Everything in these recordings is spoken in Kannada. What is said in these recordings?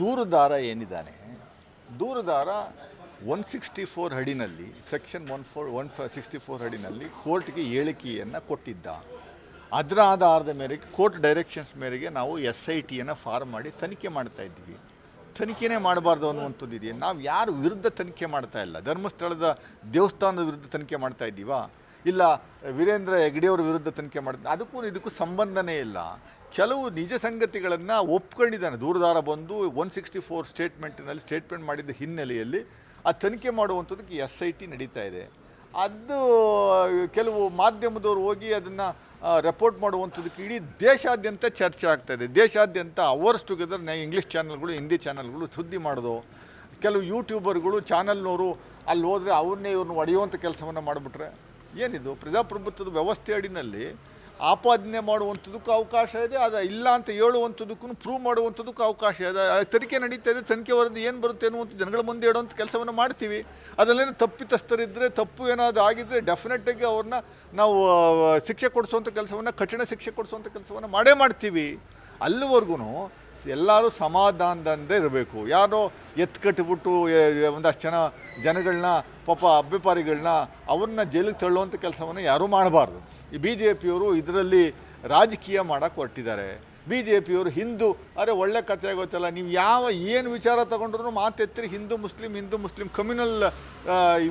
ದೂರುದಾರ ಏನಿದ್ದಾನೆ? ದೂರುದಾರ one sixty four ಹಡಿನಲ್ಲಿ section one four one sixty four ಹಡಿನಲ್ಲಿ ಕೋರ್ಟ್ಗೆ ಹೇಳಿಕೆಯನ್ನು ಕೊಟ್ಟಿದ್ದ. ಅದರ ಆಧಾರದ ಮೇರೆಗೆ ಕೋರ್ಟ್ ಡೈರೆಕ್ಷನ್ಸ್ ಮೇರೆಗೆ ನಾವು ಎಸ್ ಐ ಟಿಯನ್ನು ಫಾರ್ಮ್ ಮಾಡಿ ತನಿಖೆ ಮಾಡ್ತಾ ಇದ್ದೀವಿ. ತನಿಖೆನೇ ಮಾಡಬಾರ್ದು ಅನ್ನುವಂಥದ್ದು ಇದೆಯಾ? ನಾವು ಯಾರು ವಿರುದ್ಧ ತನಿಖೆ ಮಾಡ್ತಾ ಇಲ್ಲ? ಧರ್ಮಸ್ಥಳದ ದೇವಸ್ಥಾನದ ವಿರುದ್ಧ ತನಿಖೆ ಮಾಡ್ತಾ ಇದ್ದೀವಾ? ಇಲ್ಲ, ವೀರೇಂದ್ರ ಹೆಗ್ಡೆಯವ್ರ ವಿರುದ್ಧ ತನಿಖೆ ಮಾಡ್ತಾ, ಅದಕ್ಕೂ ಇದಕ್ಕೂ ಸಂಬಂಧನೇ ಇಲ್ಲ. ಕೆಲವು ನಿಜ ಸಂಗತಿಗಳನ್ನು ಒಪ್ಕೊಂಡಿದ್ದಾನೆ. ದೂರದಾರ ಬಂದು ಒನ್ ಸಿಕ್ಸ್ಟಿ ಫೋರ್ ಸ್ಟೇಟ್ಮೆಂಟಿನಲ್ಲಿ ಸ್ಟೇಟ್ಮೆಂಟ್ ಮಾಡಿದ್ದ ಹಿನ್ನೆಲೆಯಲ್ಲಿ ಆ ತನಿಖೆ ಮಾಡುವಂಥದ್ದಕ್ಕೆ ಎಸ್ ಐ ಟಿ ನಡೀತಾ ಇದೆ. ಅದು, ಕೆಲವು ಮಾಧ್ಯಮದವರು ಹೋಗಿ ಅದನ್ನು ರಿಪೋರ್ಟ್ ಮಾಡುವಂಥದ್ದಕ್ಕೆ ಇಡೀ ದೇಶಾದ್ಯಂತ ಚರ್ಚೆ ಆಗ್ತಾ ಇದೆ. ದೇಶಾದ್ಯಂತ ಅವರ್ಸ್ ಟುಗೆದರ್ ಇಂಗ್ಲೀಷ್ ಚಾನಲ್ಗಳು ಹಿಂದಿ ಚಾನಲ್ಗಳು ಸುದ್ದಿ ಮಾಡೋದು. ಕೆಲವು ಯೂಟ್ಯೂಬರ್ಗಳು ಚಾನಲ್ನವರು ಅಲ್ಲಿ ಹೋದರೆ ಅವ್ರನ್ನೇ ಇವ್ರನ್ನ ಒಡೆಯುವಂಥ ಕೆಲಸವನ್ನು ಮಾಡಿಬಿಟ್ರೆ ಏನಿದು? ಪ್ರಜಾಪ್ರಭುತ್ವದ ವ್ಯವಸ್ಥೆ ಅಡಿನಲ್ಲಿ ಆಪಾದನೆ ಮಾಡುವಂಥದ್ದಕ್ಕೂ ಅವಕಾಶ ಇದೆ, ಅದು ಇಲ್ಲ ಅಂತ ಹೇಳುವಂಥದ್ದಕ್ಕೂ ಪ್ರೂವ್ ಮಾಡುವಂಥದಕ್ಕೂ ಅವಕಾಶ ಇದೆ. ತನಿಖೆ ನಡೀತಾ ಇದೆ, ತನಿಖೆ ವರದಿ ಏನು ಬರುತ್ತೆ ಅನ್ನುವಂಥ ಜನಗಳ ಮುಂದೆ ಇಡುವಂಥ ಕೆಲಸವನ್ನು ಮಾಡ್ತೀವಿ. ಅದರಲ್ಲೇನು ತಪ್ಪಿತಸ್ಥರಿದ್ದರೆ ತಪ್ಪು ಏನಾದರೂ ಆಗಿದ್ದರೆ ಡೆಫಿನೆಟಾಗಿ ಅವ್ರನ್ನ ನಾವು ಶಿಕ್ಷೆ ಕೊಡಿಸುವಂಥ ಕೆಲಸವನ್ನು, ಕಠಿಣ ಶಿಕ್ಷೆ ಕೊಡಿಸುವಂಥ ಕೆಲಸವನ್ನು ಮಾಡೇ ಮಾಡ್ತೀವಿ. ಅಲ್ಲಿವರೆಗೂ ಎಲ್ಲರೂ ಸಮಾಧಾನದಿಂದ ಇರಬೇಕು. ಯಾರೋ ಎತ್ಕಟ್ಟಿಬಿಟ್ಟು ಒಂದಷ್ಟು ಜನ ಜನಗಳನ್ನ ಪಾಪ ಅಭ್ಯಪಾರಿಗಳನ್ನ ಅವ್ರನ್ನ ಜೈಲಿಗೆ ತಳ್ಳುವಂಥ ಕೆಲಸವನ್ನು ಯಾರೂ ಮಾಡಬಾರ್ದು. ಬಿ ಜೆ ಪಿಯವರು ಇದರಲ್ಲಿ ರಾಜಕೀಯ ಮಾಡೋಕ್ಕೆ ಹೊರಟಿದ್ದಾರೆ. ಬಿ ಜೆ ಪಿಯವರು ಹಿಂದೂ, ಅರೆ ಒಳ್ಳೆ ಕಥೆ ಗೊತ್ತಲ್ಲ, ನೀವು ಯಾವ ಏನು ವಿಚಾರ ತಗೊಂಡ್ರು ಮಾತೆತ್ತಿರಿ, Hindu Muslim Hindu Muslim communal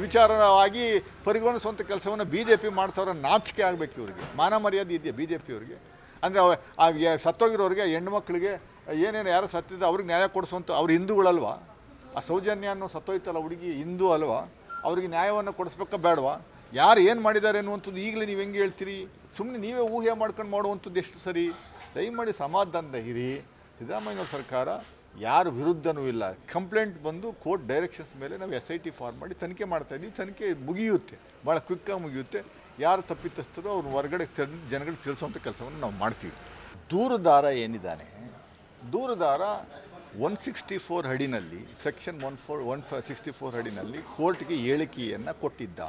ವಿಚಾರವಾಗಿ ಪರಿಗಣಿಸುವಂಥ ಕೆಲಸವನ್ನು ಬಿ ಜೆ ಪಿ ಮಾಡ್ತಾವ್ರ ನಾಚಿಕೆ ಆಗಬೇಕು ಇವರಿಗೆ. ಮಾನ ಮರ್ಯಾದೆ ಇದೆಯಾ ಬಿ ಜೆ ಪಿಯವ್ರಿಗೆ ಅಂದರೆ ಸತ್ತೋಗಿರೋರಿಗೆ ಹೆಣ್ಮಕ್ಳಿಗೆ ಏನೇನು ಯಾರು ಸತ್ತಿದ್ದ ಅವ್ರಿಗೆ ನ್ಯಾಯ ಕೊಡಿಸುವಂಥ ಅವ್ರು ಹಿಂದೂಗಳಲ್ವಾ? ಆ ಸೌಜನ್ಯ ಅನ್ನೋ ಸತ್ತೋಯ್ತಲ್ಲ ಹುಡುಗಿ ಹಿಂದೂ ಅಲ್ವಾ? ಅವ್ರಿಗೆ ನ್ಯಾಯವನ್ನು ಕೊಡಿಸ್ಬೇಕಾ ಬೇಡವಾ? ಯಾರು ಏನು ಮಾಡಿದ್ದಾರೆ ಅನ್ನುವಂಥದ್ದು ಈಗಲೇ ನೀವು ಹೆಂಗೆ ಹೇಳ್ತೀರಿ? ಸುಮ್ಮನೆ ನೀವೇ ಊಹೆ ಮಾಡ್ಕೊಂಡು ಮಾಡುವಂಥದ್ದು ಎಷ್ಟು ಸರಿ? ದಯಮಾಡಿ ಸಮಾಧಾನದ ಇರಿ. ಸಿದ್ದರಾಮಯ್ಯವ್ರ ಸರ್ಕಾರ ಯಾರ ವಿರುದ್ಧನೂ ಇಲ್ಲ. ಕಂಪ್ಲೇಂಟ್ ಬಂದು ಕೋರ್ಟ್ ಡೈರೆಕ್ಷನ್ಸ್ ಮೇಲೆ ನಾವು ಎಸ್ ಐ ಟಿ ಫಾರ್ಮ್ ಮಾಡಿ ತನಿಖೆ ಮಾಡ್ತಾ ತನಿಖೆ ಮುಗಿಯುತ್ತೆ. ಭಾಳ ಕ್ವಿಕ್ಕಾಗಿ ಮುಗಿಯುತ್ತೆ. ಯಾರು ತಪ್ಪಿತಸ್ಥರು ಅವ್ರು ಹೊರಗಡೆ ಜನಗಳಿಗೆ ತಿಳಿಸುವಂಥ ಕೆಲಸವನ್ನು ನಾವು ಮಾಡ್ತೀವಿ. ದೂರದಾರ ಏನಿದ್ದಾನೆ ದೂರದಾರ one sixty four ಹಡಿನಲ್ಲಿ section one four one sixty four ಹಡಿನಲ್ಲಿ ಕೋರ್ಟ್ಗೆ ಹೇಳಿಕೆಯನ್ನು ಕೊಟ್ಟಿದ್ದ.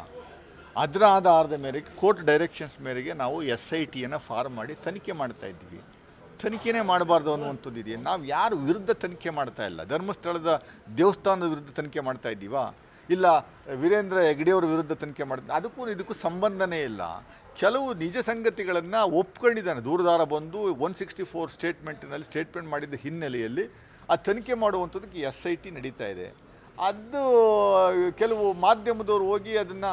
ಅದರ ಆಧಾರದ ಮೇರೆಗೆ ಕೋರ್ಟ್ ಡೈರೆಕ್ಷನ್ಸ್ ಮೇರೆಗೆ ನಾವು ಎಸ್ ಐ ಟಿಯನ್ನು ಫಾರ್ಮ್ ಮಾಡಿ ತನಿಖೆ ಮಾಡ್ತಾ ಇದ್ದೀವಿ. ತನಿಖೆನೇ ಮಾಡಬಾರ್ದು ಅನ್ನುವಂಥದ್ದು ಇದೆಯಾ? ನಾವು ಯಾರು ವಿರುದ್ಧ ತನಿಖೆ ಮಾಡ್ತಾ ಇಲ್ಲ. ಧರ್ಮಸ್ಥಳದ ದೇವಸ್ಥಾನದ ವಿರುದ್ಧ ತನಿಖೆ ಮಾಡ್ತಾ ಇದ್ದೀವಾ? ಇಲ್ಲ, ವೀರೇಂದ್ರ ಹೆಗ್ಡೆಯವ್ರ ವಿರುದ್ಧ ತನಿಖೆ ಮಾಡ್ತಾ ಅದಕ್ಕೂ ಇದಕ್ಕೂ ಸಂಬಂಧನೇ ಇಲ್ಲ. ಕೆಲವು ನಿಜ ಸಂಗತಿಗಳನ್ನು ಒಪ್ಕೊಂಡಿದ್ದಾನೆ. ದೂರದಾರ ಬಂದು ಒನ್ ಸಿಕ್ಸ್ಟಿ ಫೋರ್ ಸ್ಟೇಟ್ಮೆಂಟಿನಲ್ಲಿ ಸ್ಟೇಟ್ಮೆಂಟ್ ಮಾಡಿದ್ದ ಹಿನ್ನೆಲೆಯಲ್ಲಿ ಆ ತನಿಖೆ ಮಾಡುವಂಥದ್ದಕ್ಕೆ ಎಸ್ ಐ ಟಿ ನಡೀತಾ ಇದೆ. ಅದು ಕೆಲವು ಮಾಧ್ಯಮದವರು ಹೋಗಿ ಅದನ್ನು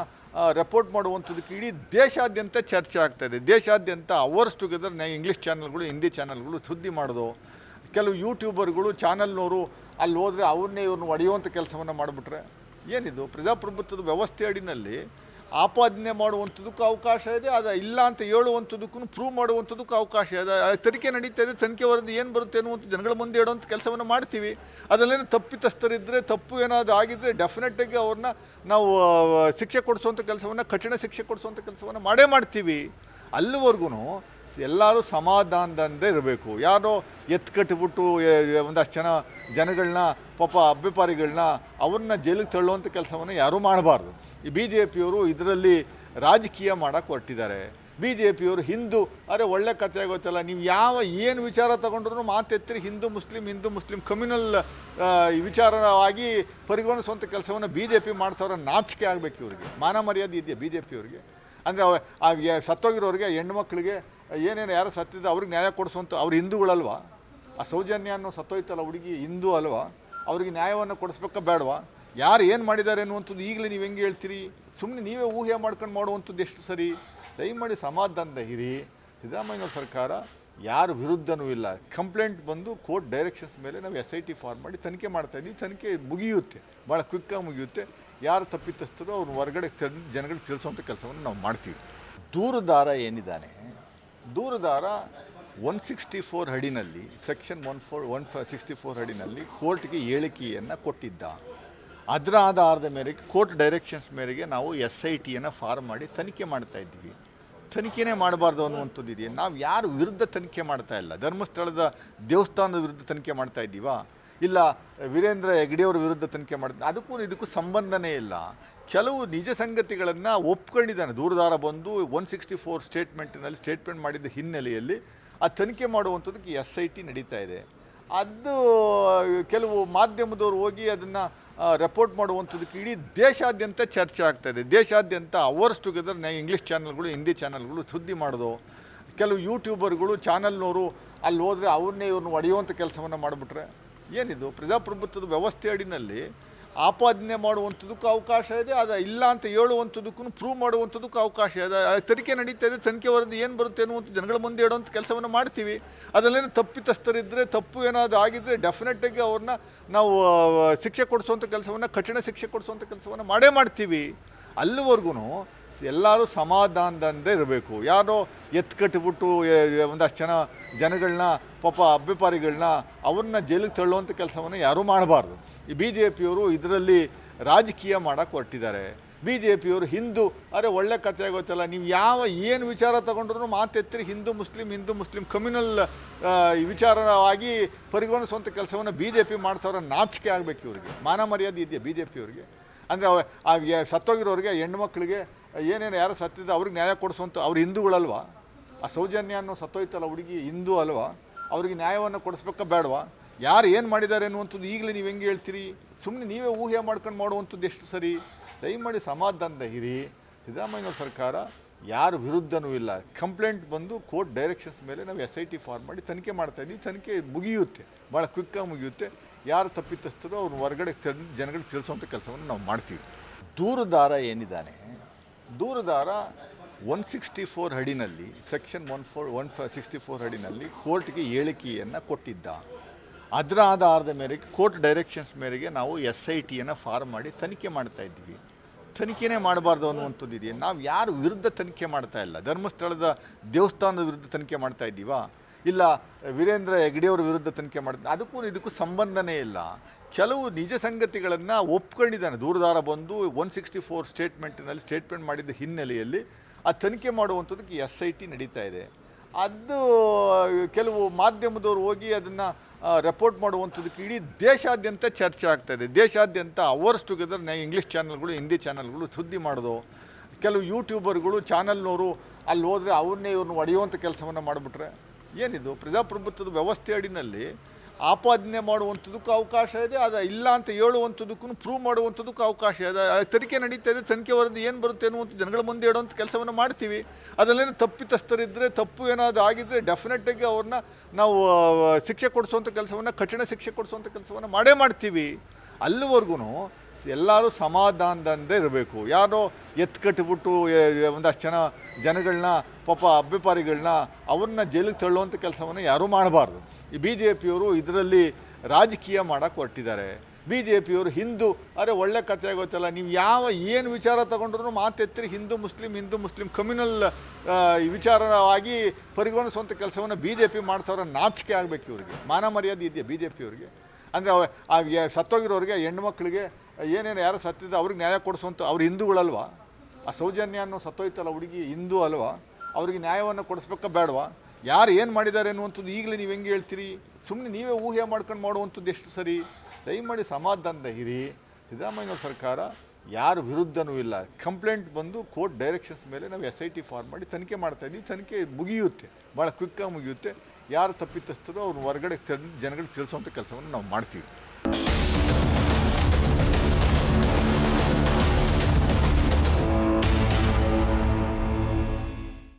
ರಿಪೋರ್ಟ್ ಮಾಡುವಂಥದ್ದಕ್ಕೆ ಇಡೀ ದೇಶಾದ್ಯಂತ ಚರ್ಚೆ ಆಗ್ತಾ ಇದೆ. ದೇಶಾದ್ಯಂತ ಅವರ್ಸ್ ಟುಗೆದರ್ ಇಂಗ್ಲೀಷ್ ಚಾನಲ್ಗಳು ಹಿಂದಿ ಚಾನಲ್ಗಳು ಸುದ್ದಿ ಮಾಡೋದು. ಕೆಲವು ಯೂಟ್ಯೂಬರ್ಗಳು ಚಾನಲ್ನವರು ಅಲ್ಲಿ ಹೋದರೆ ಅವ್ರನ್ನೇ ಇವ್ರನ್ನ ಒಡೆಯುವಂಥ ಕೆಲಸವನ್ನು ಮಾಡಿಬಿಟ್ರೆ ಏನಿದು? ಪ್ರಜಾಪ್ರಭುತ್ವದ ವ್ಯವಸ್ಥೆ ಅಡಿನಲ್ಲಿ ಆಪಾದನೆ ಮಾಡುವಂಥದ್ದಕ್ಕೂ ಅವಕಾಶ ಇದೆ, ಅದು ಇಲ್ಲ ಅಂತ ಹೇಳುವಂಥದ್ದಕ್ಕೂ ಪ್ರೂವ್ ಮಾಡುವಂಥದ್ದಕ್ಕೂ ಅವಕಾಶ ಇದೆ. ತನಿಖೆ ನಡೀತಾ ಇದೆ, ತನಿಖೆ ವರದಿ ಏನು ಬರುತ್ತೆ ಅನ್ನುವಂಥ ಜನಗಳ ಮುಂದೆ ಇಡುವಂಥ ಕೆಲಸವನ್ನು ಮಾಡ್ತೀವಿ. ಅದರಲ್ಲೇನು ತಪ್ಪಿತಸ್ಥರಿದ್ದರೆ ತಪ್ಪು ಏನಾದರೂ ಆಗಿದ್ದರೆ ಡೆಫಿನೆಟಾಗಿ ಅವ್ರನ್ನ ನಾವು ಶಿಕ್ಷೆ ಕೊಡಿಸುವಂಥ ಕೆಲಸವನ್ನು, ಕಠಿಣ ಶಿಕ್ಷೆ ಕೊಡಿಸುವಂಥ ಕೆಲಸವನ್ನು ಮಾಡೇ ಮಾಡ್ತೀವಿ. ಅಲ್ಲಿವರೆಗೂ ಎಲ್ಲರೂ ಸಮಾಧಾನದಿಂದ ಇರಬೇಕು. ಯಾರೋ ಎತ್ಕಟ್ಬಿಟ್ಟು ಎ- ಒಂದಷ್ಟು ಜನ ಜನಗಳನ್ನ ಪಾಪ ಅಭ್ಯಪಾರಿಗಳನ್ನ ಅವ್ರನ್ನ ಜೈಲಿಗೆ ತಳ್ಳುವಂಥ ಕೆಲಸವನ್ನು ಯಾರೂ ಮಾಡಬಾರ್ದು. ಈ ಬಿ ಜೆ ಪಿಯವರು ಇದರಲ್ಲಿ ರಾಜಕೀಯ ಮಾಡೋಕ್ಕೆ ಹೊರಟಿದ್ದಾರೆ. ಬಿ ಜೆ ಪಿಯವರು ಹಿಂದೂ, ಅರೆ ಒಳ್ಳೆ ಕಥೆ ಆಗೋತ್ತಲ್ಲ ನೀವು ಯಾವ ಏನು ವಿಚಾರ ತಗೊಂಡ್ರು ಮಾತೆತ್ತಿರಿ, Hindu Muslim Hindu Muslim communal ವಿಚಾರವಾಗಿ ಪರಿಗಣಿಸುವಂಥ ಕೆಲಸವನ್ನು ಬಿ ಜೆ ಪಿ ಮಾಡ್ತಾವ್ರೆ ನಾಚಿಕೆ ಆಗಬೇಕು ಇವರಿಗೆ. ಮಾನ ಮರ್ಯಾದೆ ಇದೆಯಾ ಬಿ ಜೆ ಪಿಯವ್ರಿಗೆ ಅಂದರೆ ಸತ್ತೋಗಿರೋರಿಗೆ ಹೆಣ್ಮಕ್ಳಿಗೆ ಏನೇನು ಯಾರು ಸತ್ತಿದ್ದು ಅವ್ರಿಗೆ ನ್ಯಾಯ ಕೊಡಿಸುವಂಥ ಅವ್ರು ಹಿಂದೂಗಳಲ್ವಾ? ಆ ಸೌಜನ್ಯ ಅನ್ನೋ ಸತ್ತೋಯ್ತಲ್ಲ ಹುಡುಗಿ ಹಿಂದೂ ಅಲ್ವಾ? ಅವ್ರಿಗೆ ನ್ಯಾಯವನ್ನು ಕೊಡಿಸ್ಬೇಕಾ ಬೇಡವಾ? ಯಾರು ಏನು ಮಾಡಿದ್ದಾರೆ ಅನ್ನುವಂಥದ್ದು ಈಗಲೇ ನೀವು ಹೆಂಗೆ ಹೇಳ್ತೀರಿ? ಸುಮ್ಮನೆ ನೀವೇ ಊಹೆ ಮಾಡ್ಕೊಂಡು ಮಾಡುವಂಥದ್ದು ಎಷ್ಟು ಸರಿ? ದಯಮಾಡಿ ಸಮಾಧಾನದ ಹಿರಿ ಸಿದ್ದರಾಮಯ್ಯವ್ರ ಸರ್ಕಾರ ಯಾರ ವಿರುದ್ಧನೂ ಇಲ್ಲ. ಕಂಪ್ಲೇಂಟ್ ಬಂದು ಕೋರ್ಟ್ ಡೈರೆಕ್ಷನ್ಸ್ ಮೇಲೆ ನಾವು ಎಸ್ ಐ ಟಿ ಫಾರ್ಮ್ ಮಾಡಿ ತನಿಖೆ ಮಾಡ್ತಾ ಇದ್ದೀವಿ ತನಿಖೆ ಮುಗಿಯುತ್ತೆ. ಭಾಳ ಕ್ವಿಕ್ಕಾಗಿ ಮುಗಿಯುತ್ತೆ. ಯಾರು ತಪ್ಪಿತಸ್ಥರು ಅವ್ರು ಹೊರಗಡೆ ಜನಗಳಿಗೆ ತಿಳಿಸುವಂಥ ಕೆಲಸವನ್ನು ನಾವು ಮಾಡ್ತೀವಿ. ದೂರುದಾರ ಏನಿದ್ದಾನೆ? ದೂರುದಾರ one sixty four ಹಡಿನಲ್ಲಿ section one four one sixty four ಹಡಿನಲ್ಲಿ ಕೋರ್ಟ್ಗೆ ಹೇಳಿಕೆಯನ್ನು ಕೊಟ್ಟಿದ್ದ. ಅದರ ಆಧಾರದ ಮೇರೆಗೆ ಕೋರ್ಟ್ ಡೈರೆಕ್ಷನ್ಸ್ ಮೇರೆಗೆ ನಾವು ಎಸ್ ಐ ಟಿಯನ್ನು ಫಾರ್ಮ್ ಮಾಡಿ ತನಿಖೆ ಮಾಡ್ತಾ ಇದ್ದೀವಿ ತನಿಖೆನೇ ಮಾಡಬಾರ್ದು ಅನ್ನುವಂಥದ್ದು ಇದೆಯಾ? ನಾವು ಯಾರು ವಿರುದ್ಧ ತನಿಖೆ ಮಾಡ್ತಾ ಇಲ್ಲ. ಧರ್ಮಸ್ಥಳದ ದೇವಸ್ಥಾನದ ವಿರುದ್ಧ ತನಿಖೆ ಮಾಡ್ತಾ ಇದ್ದೀವಾ? ಇಲ್ಲ, ವೀರೇಂದ್ರ ಹೆಗ್ಡೆಯವ್ರ ವಿರುದ್ಧ ತನಿಖೆ ಮಾಡ್ತಾ, ಅದಕ್ಕೂ ಇದಕ್ಕೂ ಸಂಬಂಧನೇ ಇಲ್ಲ. ಕೆಲವು ನಿಜ ಸಂಗತಿಗಳನ್ನು ಒಪ್ಕೊಂಡಿದ್ದಾನೆ. ದೂರದಾರ ಬಂದು ಒನ್ ಸಿಕ್ಸ್ಟಿ ಫೋರ್ ಸ್ಟೇಟ್ಮೆಂಟ್ನಲ್ಲಿ ಸ್ಟೇಟ್ಮೆಂಟ್ ಮಾಡಿದ್ದ ಹಿನ್ನೆಲೆಯಲ್ಲಿ ಆ ತನಿಖೆ ಮಾಡುವಂಥದ್ದಕ್ಕೆ ಎಸ್ ಐ ಟಿ ನಡೀತಾ ಇದೆ. ಅದು, ಕೆಲವು ಮಾಧ್ಯಮದವರು ಹೋಗಿ ಅದನ್ನು ರೆಪೋರ್ಟ್ ಮಾಡುವಂಥದ್ದಕ್ಕೆ ಇಡೀ ದೇಶಾದ್ಯಂತ ಚರ್ಚೆ ಆಗ್ತಾ ಇದೆ. ದೇಶಾದ್ಯಂತ ಅವರ್ಸ್ ಟುಗೆದರ್ ಇಂಗ್ಲೀಷ್ ಚಾನಲ್ಗಳು ಹಿಂದಿ ಚಾನಲ್ಗಳು ಸುದ್ದಿ ಮಾಡೋದು ಕೆಲವು ಯೂಟ್ಯೂಬರ್ಗಳು ಚಾನಲ್ನವರು ಅಲ್ಲಿ ಹೋದರೆ ಅವ್ರನ್ನೇ ಇವ್ರನ್ನ ಒಡೆಯುವಂಥ ಕೆಲಸವನ್ನು ಮಾಡಿಬಿಟ್ರೆ ಏನಿದು? ಪ್ರಜಾಪ್ರಭುತ್ವದ ವ್ಯವಸ್ಥೆ ಅಡಿನಲ್ಲಿ ಆಪಾದನೆ ಮಾಡುವಂಥದ್ದಕ್ಕೂ ಅವಕಾಶ ಇದೆ, ಅದು ಇಲ್ಲ ಅಂತ ಹೇಳುವಂಥದ್ದಕ್ಕೂ ಪ್ರೂವ್ ಮಾಡುವಂಥದಕ್ಕೂ ಅವಕಾಶ ಇದೆ. ತನಿಖೆ ನಡೀತಾ ಇದೆ, ತನಿಖೆ ವರದಿ ಏನು ಬರುತ್ತೆ ಅನ್ನುವಂಥ ಜನಗಳ ಮುಂದೆ ಇಡುವಂಥ ಕೆಲಸವನ್ನು ಮಾಡ್ತೀವಿ. ಅದರಲ್ಲೇನು ತಪ್ಪಿತಸ್ಥರಿದ್ದರೆ ತಪ್ಪು ಏನಾದರೂ ಆಗಿದ್ದರೆ ಡೆಫಿನೆಟಾಗಿ ಅವ್ರನ್ನ ನಾವು ಶಿಕ್ಷೆ ಕೊಡಿಸುವಂಥ ಕೆಲಸವನ್ನು, ಕಠಿಣ ಶಿಕ್ಷೆ ಕೊಡಿಸುವಂಥ ಕೆಲಸವನ್ನು ಮಾಡೇ ಮಾಡ್ತೀವಿ. ಅಲ್ಲಿವರೆಗೂ ಎಲ್ಲರೂ ಸಮಾಧಾನದಿಂದ ಇರಬೇಕು. ಯಾರೋ ಎತ್ತು ಕಟ್ಟಿಬಿಟ್ಟು ಒಂದಷ್ಟು ಜನ ಜನಗಳನ್ನ ಪಾಪ ಅಭ್ಯಪಾರಿಗಳನ್ನ ಅವ್ರನ್ನ ಜೈಲಿಗೆ ತಳ್ಳುವಂಥ ಕೆಲಸವನ್ನು ಯಾರೂ ಮಾಡಬಾರ್ದು. ಈ ಬಿ ಜೆ ಪಿಯವರು ಇದರಲ್ಲಿ ರಾಜಕೀಯ ಮಾಡೋಕ್ಕೆ ಹೊರಟಿದ್ದಾರೆ. ಬಿ ಜೆ ಪಿಯವರು ಹಿಂದೂ, ಅರೆ ಒಳ್ಳೆ ಕಥೆ ಆಗೋತ್ತಲ್ಲ ನೀವು ಯಾವ ಏನು ವಿಚಾರ ತಗೊಂಡ್ರು ಮಾತೆತ್ತಿರಿ, Hindu, Muslim Hindu, Muslim communal ವಿಚಾರವಾಗಿ ಪರಿಗಣಿಸುವಂಥ ಕೆಲಸವನ್ನು ಬಿ ಜೆ ಪಿ ಮಾಡ್ತಾವ್ರೆ ನಾಚಿಕೆ ಆಗಬೇಕು ಇವರಿಗೆ. ಮಾನ ಮರ್ಯಾದೆ ಇದೆಯಾ ಬಿ ಜೆ ಪಿಯವ್ರಿಗೆ ಅಂದರೆ ಸತ್ತೋಗಿರೋರಿಗೆ ಹೆಣ್ಮಕ್ಳಿಗೆ ಏನೇನು ಯಾರು ಸತ್ತಿದ್ದ ಅವ್ರಿಗೆ ನ್ಯಾಯ ಕೊಡಿಸುವಂಥ ಅವ್ರು ಹಿಂದೂಗಳಲ್ವಾ? ಆ ಸೌಜನ್ಯ ಅನ್ನೋ ಸತ್ತೋಯ್ತಲ್ಲ ಹುಡುಗಿ, ಹಿಂದೂ ಅಲ್ವಾ? ಅವ್ರಿಗೆ ನ್ಯಾಯವನ್ನು ಕೊಡಿಸ್ಬೇಕಾ ಬೇಡವಾ? ಯಾರು ಏನು ಮಾಡಿದ್ದಾರೆ ಅನ್ನುವಂಥದ್ದು ಈಗಲೇ ನೀವು ಹೆಂಗೆ ಹೇಳ್ತೀರಿ? ಸುಮ್ಮನೆ ನೀವೇ ಊಹೆ ಮಾಡ್ಕೊಂಡು ಮಾಡುವಂಥದ್ದು ಎಷ್ಟು ಸರಿ? ದಯಮಾಡಿ ಸಮಾಧಾನದ ಇರಿ ಸಿದ್ದರಾಮಯ್ಯವ್ರ ಸರ್ಕಾರ ಯಾರ ವಿರುದ್ಧನೂ ಇಲ್ಲ. ಕಂಪ್ಲೇಂಟ್ ಬಂದು ಕೋರ್ಟ್ ಡೈರೆಕ್ಷನ್ಸ್ ಮೇಲೆ ನಾವು ಎಸ್ ಐ ಟಿ ಫಾರ್ಮ್ ಮಾಡಿ ತನಿಖೆ ಮಾಡ್ತಾ ಇದ್ದೀವಿ. ತನಿಖೆ ಮುಗಿಯುತ್ತೆ. ಭಾಳ ಕ್ವಿಕ್ಕಾಗಿ ಮುಗಿಯುತ್ತೆ. ಯಾರು ತಪ್ಪಿತಸ್ಥರು ಅವ್ರನ್ನ ಹೊರಗಡೆ ಜನಗಳಿಗೆ ತಿಳಿಸುವಂಥ ಕೆಲಸವನ್ನು ನಾವು ಮಾಡ್ತೀವಿ. ದೂರುದಾರ ಏನಿದ್ದಾನೆ? ದೂರುದಾರ ಒನ್ ಸಿಕ್ಸ್ಟಿ ಫೋರ್ ಹಡಿನಲ್ಲಿ ಸೆಕ್ಷನ್ ಒನ್ ಫೋರ್ ಒನ್ ಫ ಸಿಕ್ಸ್ಟಿ ಫೋರ್ ಹಡಿನಲ್ಲಿ ಕೋರ್ಟ್ಗೆ ಹೇಳಿಕೆಯನ್ನು ಕೊಟ್ಟಿದ್ದ. ಅದರ ಆಧಾರದ ಮೇರೆಗೆ ಕೋರ್ಟ್ ಡೈರೆಕ್ಷನ್ಸ್ ಮೇರೆಗೆ ನಾವು ಎಸ್ ಐ ಟಿಯನ್ನು ಫಾರ್ಮ್ ಮಾಡಿ ತನಿಖೆ ಮಾಡ್ತಾ ಇದ್ದೀವಿ ತನಿಖೆನೇ ಮಾಡಬಾರ್ದು ಅನ್ನುವಂಥದ್ದು ಇದೆಯಾ? ನಾವು ಯಾರು ವಿರುದ್ಧ ತನಿಖೆ ಮಾಡ್ತಾ ಇಲ್ಲ? ಧರ್ಮಸ್ಥಳದ ದೇವಸ್ಥಾನದ ವಿರುದ್ಧ ತನಿಖೆ ಮಾಡ್ತಾ ಇದ್ದೀವಾ? ಇಲ್ಲ, ವೀರೇಂದ್ರ ಹೆಗ್ಡೆಯವ್ರ ವಿರುದ್ಧ ತನಿಖೆ ಮಾಡಿದ ಅದಕ್ಕೂ ಇದಕ್ಕೂ ಸಂಬಂಧನೇ ಇಲ್ಲ. ಕೆಲವು ನಿಜ ಸಂಗತಿಗಳನ್ನು ಒಪ್ಕೊಂಡಿದ್ದಾನೆ. ದೂರದಾರ ಬಂದು ಒನ್ ಸಿಕ್ಸ್ಟಿ ಫೋರ್ ಸ್ಟೇಟ್ಮೆಂಟಿನಲ್ಲಿ ಸ್ಟೇಟ್ಮೆಂಟ್ ಮಾಡಿದ್ದ ಹಿನ್ನೆಲೆಯಲ್ಲಿ ಆ ತನಿಖೆ ಮಾಡುವಂಥದ್ದಕ್ಕೆ ಎಸ್ ಐ ಟಿ ನಡೀತಾ ಇದೆ. ಅದು, ಕೆಲವು ಮಾಧ್ಯಮದವರು ಹೋಗಿ ಅದನ್ನು ರೆಪೋರ್ಟ್ ಮಾಡುವಂಥದ್ದಕ್ಕೆ ಇಡೀ ದೇಶಾದ್ಯಂತ ಚರ್ಚೆ ಆಗ್ತಾ ಇದೆ. ದೇಶಾದ್ಯಂತ ಅವರ್ಸ್ ಟುಗೆದರ್ ಇಂಗ್ಲೀಷ್ ಚಾನಲ್ಗಳು ಹಿಂದಿ ಚಾನಲ್ಗಳು ಸುದ್ದಿ ಮಾಡೋದು. ಕೆಲವು ಯೂಟ್ಯೂಬರ್ಗಳು ಚಾನಲ್ನವರು ಅಲ್ಲಿ ಹೋದರೆ ಅವ್ರನ್ನೇ ಇವ್ರನ್ನ ಒಡೆಯುವಂಥ ಕೆಲಸವನ್ನು ಮಾಡಿಬಿಟ್ರೆ. ಏನಿದು? ಪ್ರಜಾಪ್ರಭುತ್ವದ ವ್ಯವಸ್ಥೆ ಅಡಿನಲ್ಲಿ ಆಪಾದನೆ ಮಾಡುವಂಥದ್ದಕ್ಕೂ ಅವಕಾಶ ಇದೆ, ಅದು ಇಲ್ಲ ಅಂತ ಹೇಳುವಂಥದ್ದಕ್ಕೂ ಪ್ರೂವ್ ಮಾಡುವಂಥದ್ದಕ್ಕೂ ಅವಕಾಶ ಇದೆ. ತನಿಖೆ ನಡೀತಾ ಇದೆ, ತನಿಖೆ ವರದಿ ಏನು ಬರುತ್ತೆ ಅನ್ನುವಂಥ ಜನಗಳ ಮುಂದೆ ಇಡುವಂಥ ಕೆಲಸವನ್ನು ಮಾಡ್ತೀವಿ. ಅದರಲ್ಲೇನು ತಪ್ಪಿತಸ್ಥರಿದ್ದರೆ ತಪ್ಪು ಏನಾದರೂ ಆಗಿದ್ದರೆ ಡೆಫಿನೆಟಾಗಿ ಅವ್ರನ್ನ ನಾವು ಶಿಕ್ಷೆ ಕೊಡಿಸುವಂಥ ಕೆಲಸವನ್ನು, ಕಠಿಣ ಶಿಕ್ಷೆ ಕೊಡಿಸುವಂಥ ಕೆಲಸವನ್ನು ಮಾಡೇ ಮಾಡ್ತೀವಿ. ಅಲ್ಲಿವರೆಗೂ ಎಲ್ಲರೂ ಸಮಾಧಾನದಿಂದ ಇರಬೇಕು. ಯಾರೋ ಎತ್ಕಟ್ಟಿಬಿಟ್ಟು ಒಂದಷ್ಟು ಜನ ಜನಗಳನ್ನ ಪಾಪ ಅಭ್ಯಪಾರಿಗಳನ್ನ ಅವ್ರನ್ನ ಜೈಲಿಗೆ ತಳ್ಳುವಂಥ ಕೆಲಸವನ್ನು ಯಾರೂ ಮಾಡಬಾರ್ದು. ಈ ಬಿ ಜೆ ಪಿಯವರು ಇದರಲ್ಲಿ ರಾಜಕೀಯ ಮಾಡೋಕ್ಕೆ ಹೊರಟಿದ್ದಾರೆ. ಬಿ ಜೆ ಪಿಯವರು ಹಿಂದೂ, ಅರೆ ಒಳ್ಳೆ ಕಥೆ ಆಗೋತ್ತಲ್ಲ ನೀವು ಯಾವ, ಏನು ವಿಚಾರ ತಗೊಂಡ್ರು ಮಾತೆತ್ತಿರಿ Hindu, Muslim Hindu, Muslim communal ವಿಚಾರವಾಗಿ ಪರಿಗಣಿಸುವಂಥ ಕೆಲಸವನ್ನು ಬಿ ಜೆ ಪಿ ಮಾಡ್ತವ್ರೆ ನಾಚಿಕೆ ಆಗಬೇಕು ಇವರಿಗೆ. ಮಾನ ಮರ್ಯಾದೆ ಇದೆಯಾ ಬಿ ಜೆ ಪಿಯವ್ರಿಗೆ ಅಂದರೆ ಸತ್ತೋಗಿರೋರಿಗೆ ಹೆಣ್ಮಕ್ಳಿಗೆ ಏನೇನು ಯಾರು ಸತ್ತಿದ್ದ ಅವ್ರಿಗೆ ನ್ಯಾಯ ಕೊಡಿಸುವಂಥ ಅವ್ರು ಹಿಂದೂಗಳಲ್ವಾ? ಆ ಸೌಜನ್ಯ ಅನ್ನೋ ಸತ್ತೋಯ್ತಲ್ಲ ಹುಡುಗಿ ಹಿಂದೂ ಅಲ್ವಾ? ಅವ್ರಿಗೆ ನ್ಯಾಯವನ್ನು ಕೊಡಿಸ್ಬೇಕಾ ಬೇಡವಾ? ಯಾರು ಏನು ಮಾಡಿದ್ದಾರೆ ಅನ್ನುವಂಥದ್ದು ಈಗಲೇ ನೀವು ಹೆಂಗೆ ಹೇಳ್ತೀರಿ? ಸುಮ್ಮನೆ ನೀವೇ ಊಹೆ ಮಾಡ್ಕೊಂಡು ಮಾಡುವಂಥದ್ದು ಎಷ್ಟು ಸರಿ? ದಯಮಾಡಿ ಸಮಾಧಾನದ ಹಿರಿ ಸಿದ್ದರಾಮಯ್ಯವ್ರ ಸರ್ಕಾರ ಯಾರ ವಿರುದ್ಧನೂ ಇಲ್ಲ. ಕಂಪ್ಲೇಂಟ್ ಬಂದು ಕೋರ್ಟ್ ಡೈರೆಕ್ಷನ್ಸ್ ಮೇಲೆ ನಾವು ಎಸ್ ಐ ಟಿ ಫಾರ್ಮ್ ಮಾಡಿ ತನಿಖೆ ಮಾಡ್ತಾ ಇದ್ದೀವಿ. ತನಿಖೆ ಮುಗಿಯುತ್ತೆ. ಭಾಳ ಕ್ವಿಕ್ಕಾಗಿ ಮುಗಿಯುತ್ತೆ. ಯಾರು ತಪ್ಪಿತಸ್ಥರು ಅವ್ರು ಹೊರಗಡೆ ಜನಗಳಿಗೆ ತಿಳಿಸುವಂಥ ಕೆಲಸವನ್ನು ನಾವು ಮಾಡ್ತೀವಿ.